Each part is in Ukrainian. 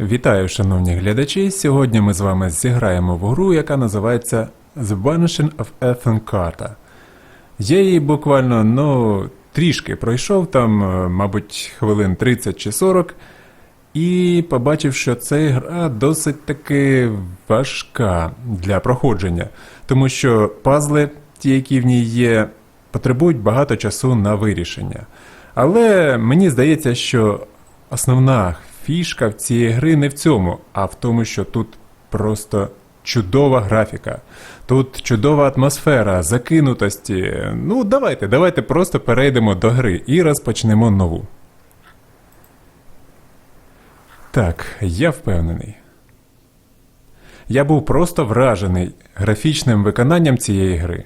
Вітаю, шановні глядачі. Сьогодні ми з вами зіграємо в гру, яка називається The Vanishing of Ethan Carter. Я її буквально ну, трішки пройшов, там, е, мабуть, хвилин 30 чи 40, і побачив, що ця гра досить таки важка для проходження, тому що пазли, ті, які в ній є, потребують багато часу на вирішення. Але мені здається, що основна фішка в цієї гри не в цьому, а в тому, що тут просто чудова графіка. Тут чудова атмосфера, закинутості. Ну, давайте, давайте просто перейдемо до гри і розпочнемо нову. Так, я впевнений. Я був просто вражений графічним виконанням цієї гри.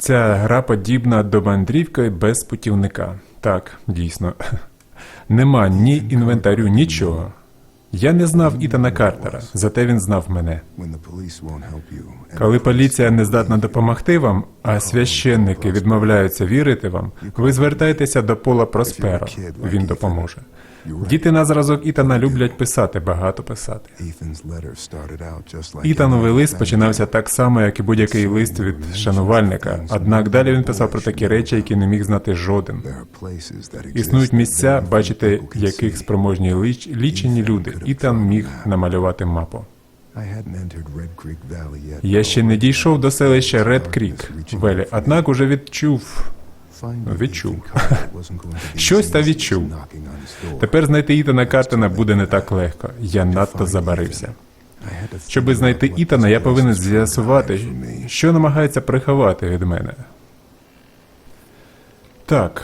Ця гра подібна до мандрівки без путівника. Так, дійсно. Нема ні інвентарю, нічого. Я не знав Ітана Картера, зате він знав мене. Коли поліція не здатна допомогти вам, а священники відмовляються вірити вам, ви звертаєтеся до Пола Просперо. Він допоможе. Діти на зразок Ітана люблять писати, багато писати. Ітановий лист починався так само, як і будь-який лист від шанувальника. Однак далі він писав про такі речі, які не міг знати жоден. Існують місця, бачите, яких спроможні ліч... лічені люди. Ітан міг намалювати мапу. Я ще не дійшов до селища Ред Крік, Велі, однак уже відчув. Відчув. Щось та відчув. Тепер знайти Ітана Картена буде не так легко. Я надто забарився. Щоби знайти Ітана, я повинен з'ясувати, що намагається приховати від мене. Так,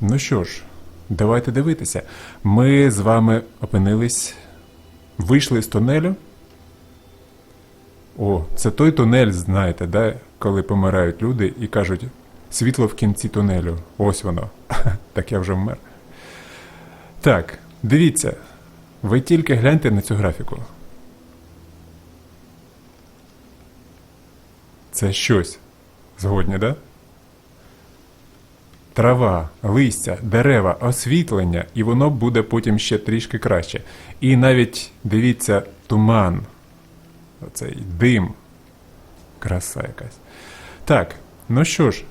ну що ж, давайте дивитися. Ми з вами опинились, вийшли з тунелю. О, це той тунель, знаєте, да? коли помирають люди і кажуть, світло в кінці тунелю. Ось воно. Так я вже вмер. Так, дивіться. Ви тільки гляньте на цю графіку. Це щось. Згодні, да? Трава, листя, дерева, освітлення, і воно буде потім ще трішки краще. І навіть дивіться, туман, оцей дим. Краса якась. Так, ну що ж,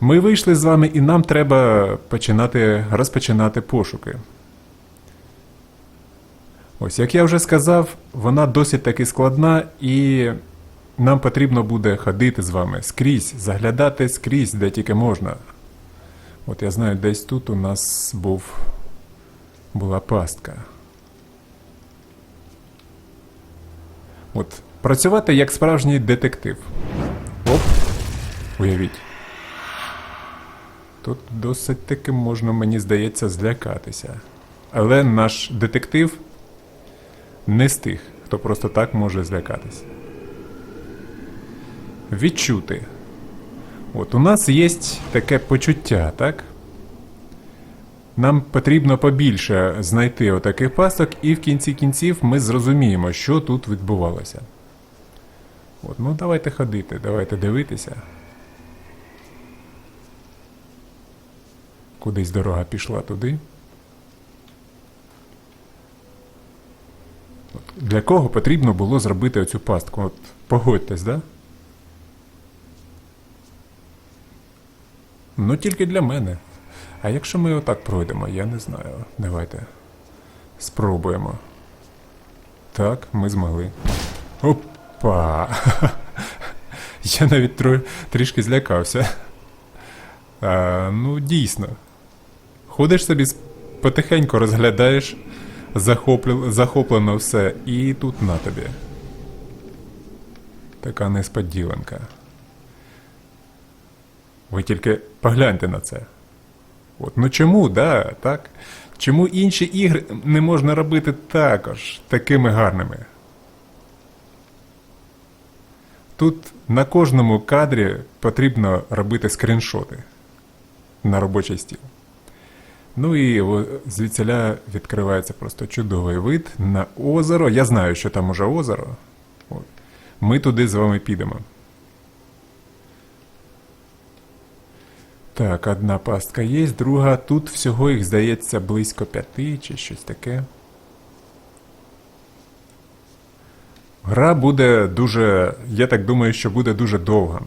ми вийшли з вами, і нам треба починати розпочинати пошуки. Ось, як я вже сказав, вона досить таки складна, і нам потрібно буде ходити з вами скрізь, заглядати скрізь, де тільки можна. От я знаю, десь тут у нас був була пастка. От, працювати як справжній детектив. Оп, уявіть. Тут досить таки можна, мені здається, злякатися. Але наш детектив не з тих, хто просто так може злякатись. Відчути. От у нас є таке почуття, так? Нам потрібно побільше знайти отаких пасток, і в кінці кінців ми зрозуміємо, що тут відбувалося. От, ну давайте ходити, давайте дивитися. Кудись дорога пішла туди. Для кого потрібно було зробити оцю пастку? От погодьтесь, да? Ну, тільки для мене. А якщо ми отак пройдемо, я не знаю. Давайте спробуємо. Так, ми змогли. Опа! Я навіть трішки злякався. А, ну, дійсно. Ходиш собі потихеньку розглядаєш, захоплено все, і тут на тобі. Така несподіванка. Ви тільки погляньте на це. От, ну чому, да, так? Чому інші ігри не можна робити також такими гарними? Тут на кожному кадрі потрібно робити скріншоти на робочий стіл. Ну і звідсіля відкривається просто чудовий вид на озеро. Я знаю, що там уже озеро. От. ми туди з вами підемо. Так, одна пастка є, друга. Тут всього їх здається близько п'яти чи щось таке. Гра буде дуже, я так думаю, що буде дуже довга.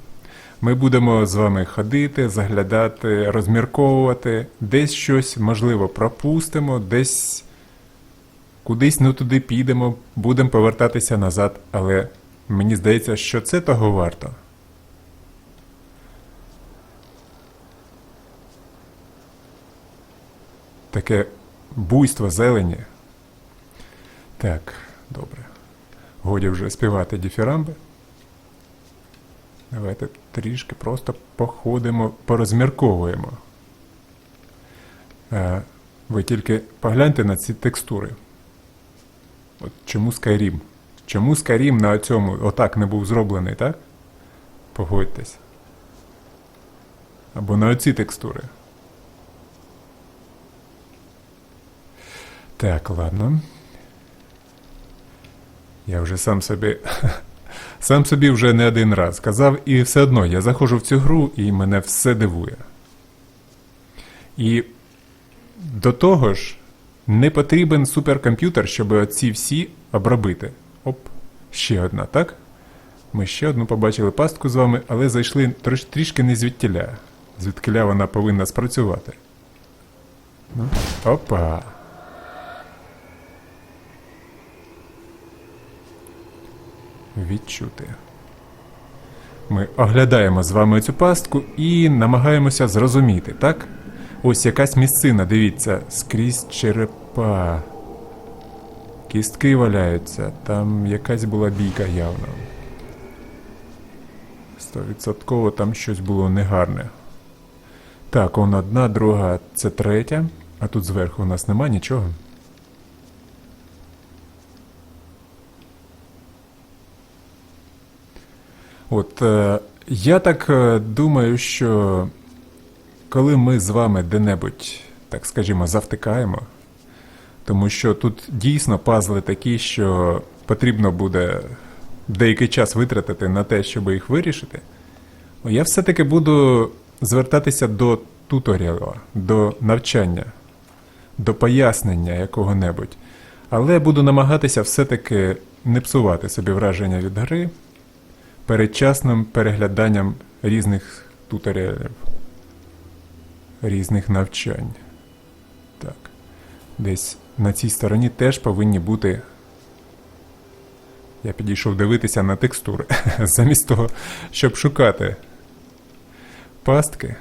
Ми будемо з вами ходити, заглядати, розмірковувати, десь щось, можливо, пропустимо, десь кудись не туди підемо, будемо повертатися назад, але мені здається, що це того варто. Таке буйство зелені. Так, добре. Годі вже співати діфірамби. Давайте трішки просто походимо, порозмірковуємо. Е, Ви тільки погляньте на ці текстури. От чому Skyrim? Чому Skyrim на цьому отак не був зроблений, так? Погодьтесь. Або на оці текстури. Так, ладно. Я вже сам собі. Сам собі вже не один раз казав, і все одно я заходжу в цю гру, і мене все дивує. І до того ж, не потрібен суперкомп'ютер, щоб оці всі обробити. Оп, ще одна, так? Ми ще одну побачили пастку з вами, але зайшли трош, трішки не звідтіля. Звідкиля вона повинна спрацювати. Ну, опа. Відчути. Ми оглядаємо з вами цю пастку і намагаємося зрозуміти, так? Ось якась місцина, дивіться, скрізь черепа. Кістки валяються, там якась була бійка явно. Стовідсотково там щось було негарне. Так, он одна, друга, це третя, а тут зверху у нас нема нічого. От е, я так е, думаю, що коли ми з вами де-небудь, так скажімо, завтикаємо, тому що тут дійсно пазли такі, що потрібно буде деякий час витратити на те, щоб їх вирішити, я все-таки буду звертатися до туторіала, до навчання, до пояснення якого-небудь. Але буду намагатися все-таки не псувати собі враження від гри передчасним перегляданням різних туторіалів, різних навчань. Так. Десь на цій стороні теж повинні бути. Я підійшов дивитися на текстури, замість того, щоб шукати пастки.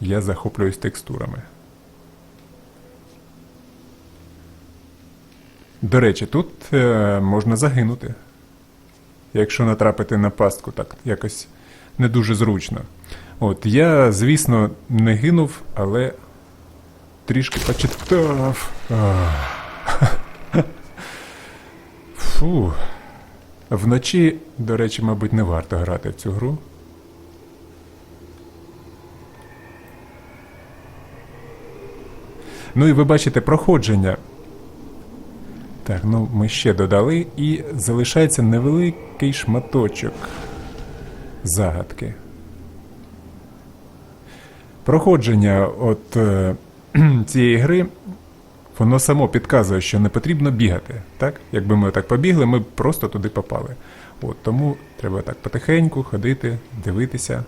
Я захоплююсь текстурами. До речі, тут е, можна загинути якщо натрапити на пастку, так якось не дуже зручно. От я, звісно, не гинув, але трішки почитав. Фу. Вночі, до речі, мабуть, не варто грати в цю гру. Ну і ви бачите проходження. Так, ну ми ще додали, і залишається невеликий шматочок загадки. Проходження от е, цієї гри, воно само підказує, що не потрібно бігати. Так? Якби ми так побігли, ми б просто туди попали. От, Тому треба так потихеньку ходити, дивитися,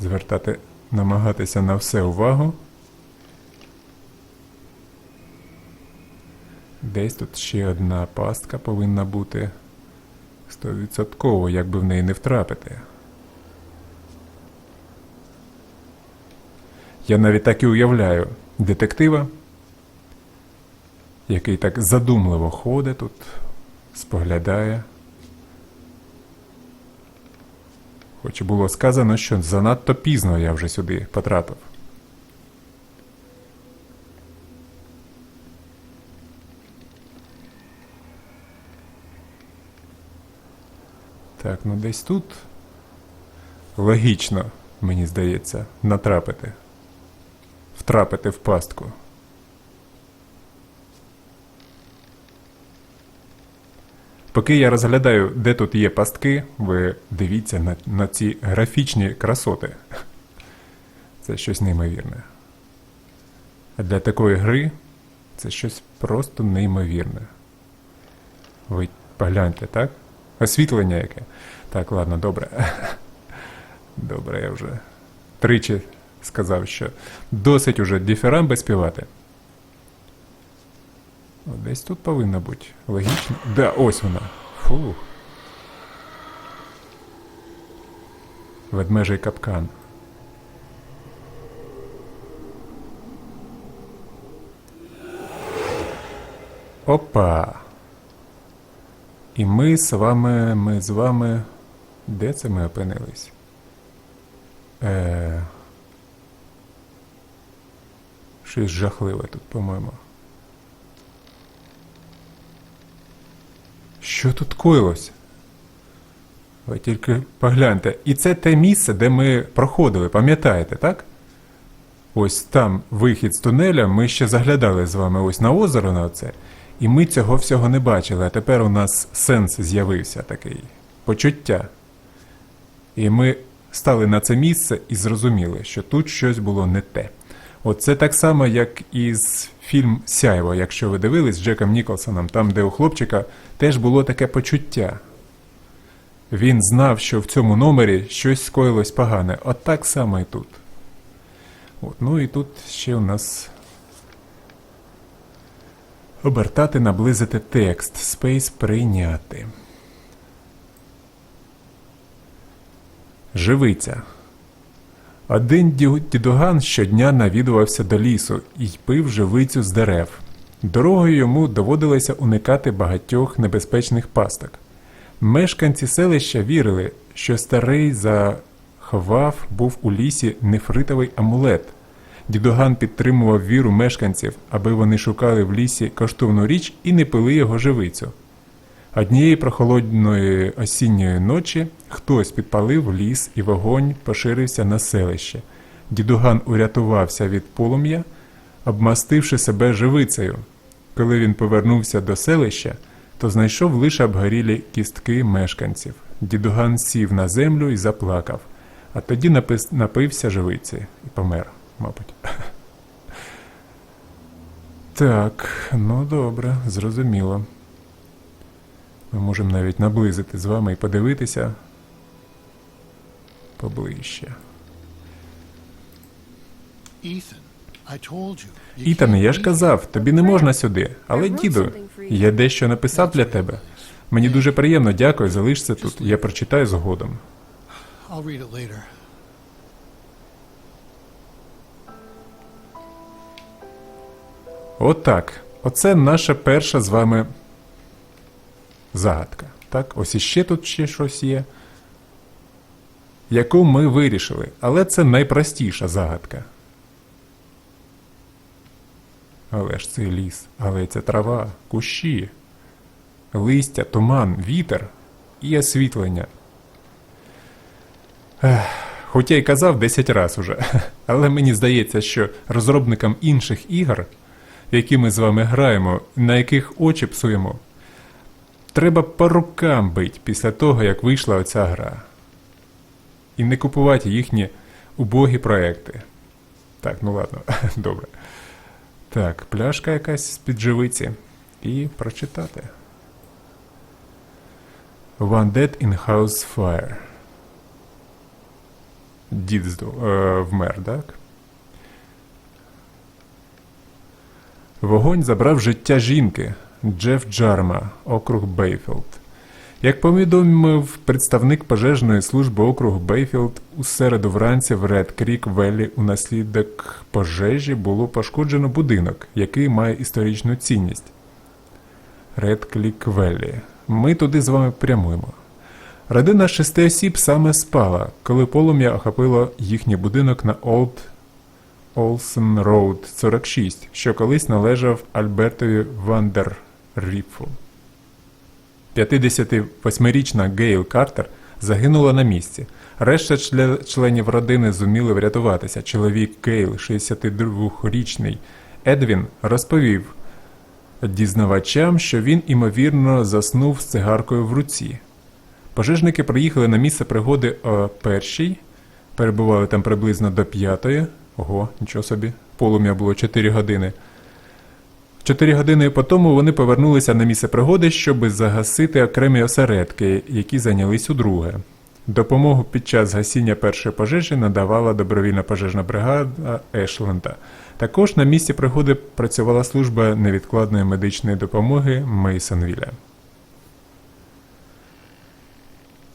звертати, намагатися на все увагу. Десь тут ще одна пастка повинна бути стовідсотково, як би в неї не втрапити. Я навіть так і уявляю детектива, який так задумливо ходить тут, споглядає. Хоч було сказано, що занадто пізно я вже сюди потрапив. Так, ну десь тут логічно, мені здається, натрапити. Втрапити в пастку. Поки я розглядаю, де тут є пастки, ви дивіться на, на ці графічні красоти. Це щось неймовірне. А для такої гри це щось просто неймовірне. Ви погляньте, так? Освітлення яке. Так, ладно, добре. Добре, я вже тричі сказав, що досить уже діфірамби співати. Десь тут повинна бути. Логічно. Да, ось вона. Фух. Ведмежий капкан. Опа. І ми з вами, ми з вами. Де це ми опинились? Е... Щось жахливе тут, по-моєму. Що тут коїлось? Ви тільки погляньте. І це те місце, де ми проходили, пам'ятаєте, так? Ось там вихід з тунеля, ми ще заглядали з вами ось на озеро на оце, і ми цього всього не бачили, а тепер у нас сенс з'явився такий почуття. І ми стали на це місце і зрозуміли, що тут щось було не те. От це так само, як і з фільм Сяйво, якщо ви дивились з Джеком Ніколсоном, там, де у хлопчика теж було таке почуття. Він знав, що в цьому номері щось скоїлось погане. От так само і тут. От, ну і тут ще у нас обертати, наблизити текст. Спейс прийняти. Живиця. Один дідуган щодня навідувався до лісу і пив живицю з дерев. Дорогою йому доводилося уникати багатьох небезпечних пасток. Мешканці селища вірили, що старий заховав був у лісі нефритовий амулет. Дідуган підтримував віру мешканців, аби вони шукали в лісі коштовну річ і не пили його живицю. Однієї прохолодної осінньої ночі хтось підпалив ліс і вогонь поширився на селище. Дідуган урятувався від полум'я, обмастивши себе живицею. Коли він повернувся до селища, то знайшов лише обгорілі кістки мешканців. Дідуган сів на землю і заплакав, а тоді напився живиці і помер, мабуть. Так, ну добре, зрозуміло. Ми можемо навіть наблизити з вами і подивитися поближче. Ітане, я ж казав, тобі не можна сюди. Але, діду, я дещо написав для тебе. Мені дуже приємно, дякую, залишся тут. Я прочитаю згодом. Отак. Оце наша перша з вами загадка. Так, ось іще тут ще щось є, яку ми вирішили. Але це найпростіша загадка. Але ж це ліс, але це трава, кущі, листя, туман, вітер і освітлення. Ех, Хоч й казав 10 разів уже, але мені здається, що розробникам інших ігор, які ми з вами граємо, на яких очі псуємо, треба по рукам бить після того, як вийшла оця гра. І не купувати їхні убогі проекти. Так, ну ладно, добре. Так, пляшка якась з-під живиці. І прочитати. One dead in house fire. Дід здо- е, вмер, так? Вогонь забрав життя жінки Джеф Джарма, округ Бейфілд. Як повідомив представник пожежної служби округу Бейфілд, у середу вранці в Ред Крік Веллі унаслідок пожежі було пошкоджено будинок, який має історичну цінність. Ред Крік Веллі. Ми туди з вами прямуємо. Родина шести осіб саме спала, коли полум'я охопило їхній будинок на Олд Олсен Роуд 46, що колись належав Альбертові Вандерріфу. 58-річна Гейл Картер загинула на місці. Решта членів родини зуміли врятуватися. Чоловік Гейл, 62-річний Едвін, розповів дізнавачам, що він імовірно заснув з цигаркою в руці. Пожежники приїхали на місце пригоди о першій, перебували там приблизно до п'ятої. Ого, нічого собі, полум'я було 4 години. Чотири години по тому вони повернулися на місце пригоди, щоб загасити окремі осередки, які зайнялись у друге. Допомогу під час гасіння першої пожежі надавала добровільна пожежна бригада Ешленда. Також на місці пригоди працювала служба невідкладної медичної допомоги Мейсонвіля.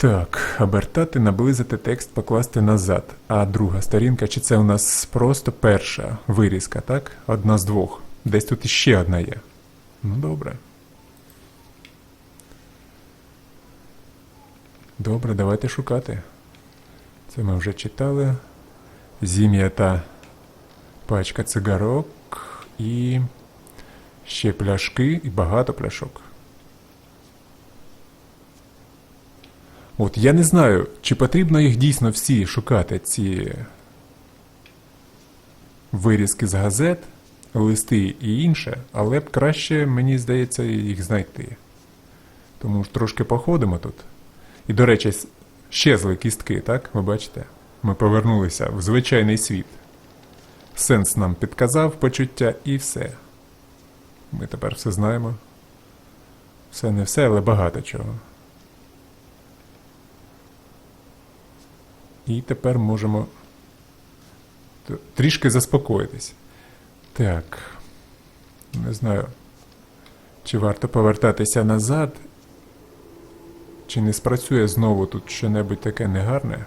Так, обертати, наблизити текст, покласти назад. А друга сторінка, чи це у нас просто перша вирізка, так? Одна з двох. Десь тут іще одна є. Ну, добре. Добре, давайте шукати. Це ми вже читали. Зім'ята пачка цигарок і ще пляшки і багато пляшок. От я не знаю, чи потрібно їх дійсно всі шукати, ці вирізки з газет, листи і інше, але б краще, мені здається, їх знайти. Тому ж трошки походимо тут. І, до речі, щезли кістки, так? Ви бачите? Ми повернулися в звичайний світ. Сенс нам підказав почуття і все. Ми тепер все знаємо. Все не все, але багато чого. І тепер можемо трішки заспокоїтись. Так. Не знаю, чи варто повертатися назад, чи не спрацює знову тут щонебудь таке негарне.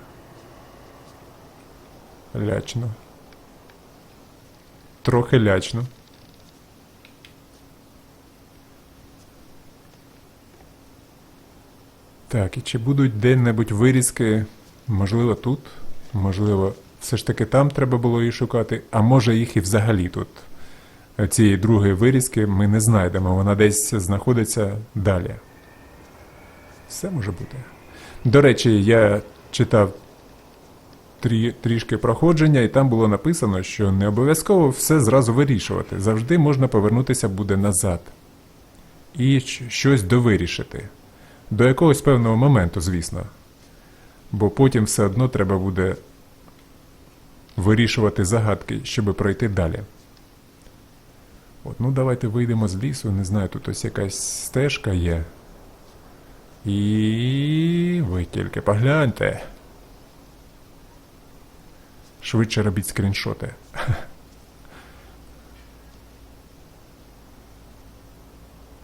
Лячно. Трохи лячно. Так, і чи будуть де-небудь вирізки, можливо, тут, можливо, все ж таки там треба було її шукати, а може їх і взагалі тут. Цієї другої вирізки ми не знайдемо, вона десь знаходиться далі. Все може бути. До речі, я читав трі, трішки проходження, і там було написано, що не обов'язково все зразу вирішувати. Завжди можна повернутися буде назад і щось довирішити. До якогось певного моменту, звісно. Бо потім все одно треба буде вирішувати загадки, щоб пройти далі. От, ну давайте вийдемо з лісу, не знаю, тут ось якась стежка є. І ви тільки погляньте. Швидше робіть скріншоти.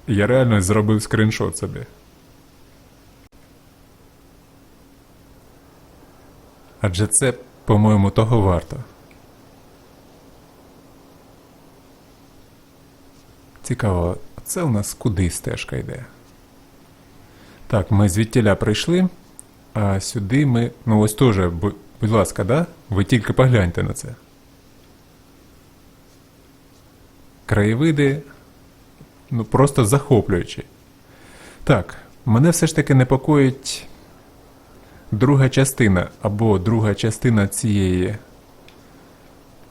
Я реально зробив скріншот собі. Адже це, по-моєму, того варто. Цікаво, це у нас куди стежка йде? Так, ми звідтіля прийшли, а сюди ми. Ну ось теж, будь ласка, да? Ви тільки погляньте на це. Краєвиди, ну просто захоплюючі. Так, мене все ж таки непокоїть друга частина, або друга частина цієї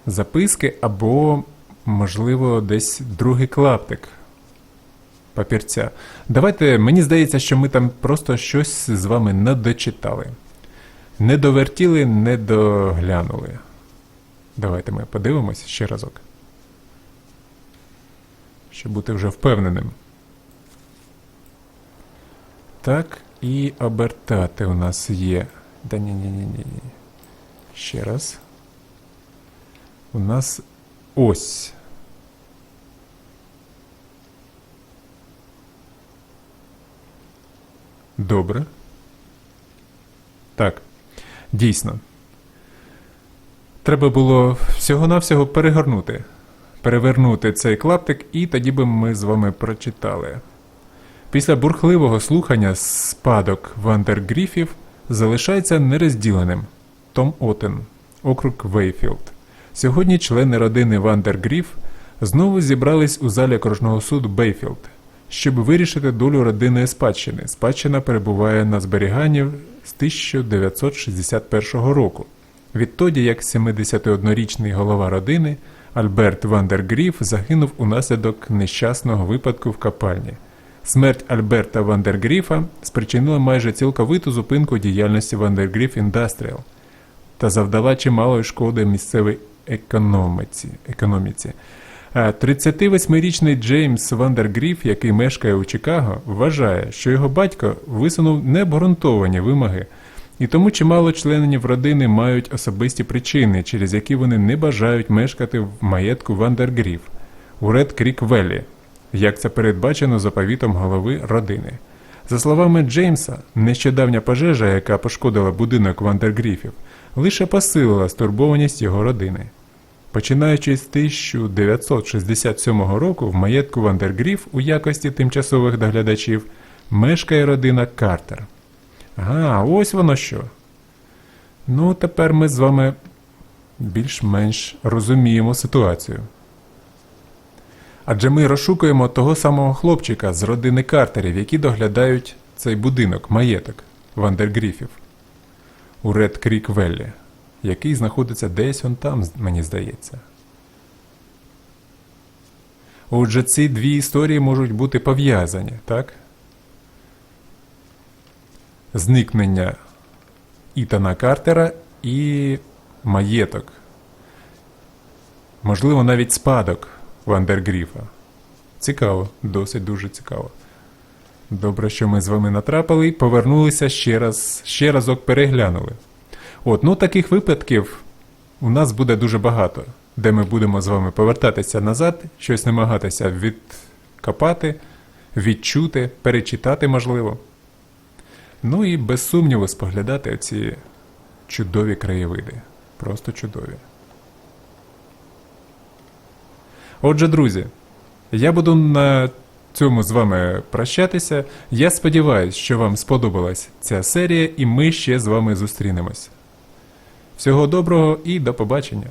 записки, або, можливо, десь другий клаптик папірця. Давайте, мені здається, що ми там просто щось з вами не дочитали. Не довертіли, не доглянули. Давайте ми подивимось ще разок. Щоб бути вже впевненим. Так, і обертати у нас є. Да ні, ні, ні, ні. Ще раз. У нас ось. Добре. Так. Дійсно. Треба було всього-навсього перегорнути. Перевернути цей клаптик, і тоді би ми з вами прочитали. Після бурхливого слухання спадок Вандергріфів залишається нерозділеним. Том Отен, округ Вейфілд. Сьогодні члени родини Вандергріф знову зібрались у залі окружного суду Бейфілд, щоб вирішити долю родинної спадщини. Спадщина перебуває на зберіганні з 1961 року. Відтоді, як 71-річний голова родини Альберт Вандергріф загинув унаслідок нещасного випадку в копальні. Смерть Альберта Вандергріфа спричинила майже цілковиту зупинку діяльності Вандергріф Індастріал та завдала чималої шкоди місцевій економіці. економіці. 38-річний Джеймс Вандергріф, який мешкає у Чикаго, вважає, що його батько висунув необґрунтовані вимоги, і тому чимало членів родини мають особисті причини, через які вони не бажають мешкати в маєтку Вандергріф у Ред Крік Веллі, як це передбачено заповітом голови родини. За словами Джеймса, нещодавня пожежа, яка пошкодила будинок Вандергріфів, лише посилила стурбованість його родини. Починаючи з 1967 року в маєтку Вандергріф у якості тимчасових доглядачів мешкає родина Картер. Ага, ось воно що. Ну, тепер ми з вами більш-менш розуміємо ситуацію. Адже ми розшукуємо того самого хлопчика з родини Картерів, які доглядають цей будинок, маєток Вандергріфів у Ред Крік Веллі, який знаходиться десь он там, мені здається. Отже, ці дві історії можуть бути пов'язані, так? Зникнення Ітана Картера і маєток. Можливо, навіть спадок Вандергріфа. Цікаво, досить дуже цікаво. Добре, що ми з вами натрапили і повернулися ще раз, ще разок переглянули. От, ну таких випадків у нас буде дуже багато, де ми будемо з вами повертатися назад, щось намагатися відкопати, відчути, перечитати, можливо. Ну і без сумніву споглядати ці чудові краєвиди. Просто чудові. Отже, друзі, я буду на цьому з вами прощатися. Я сподіваюся, що вам сподобалась ця серія, і ми ще з вами зустрінемось. Всього доброго і до побачення!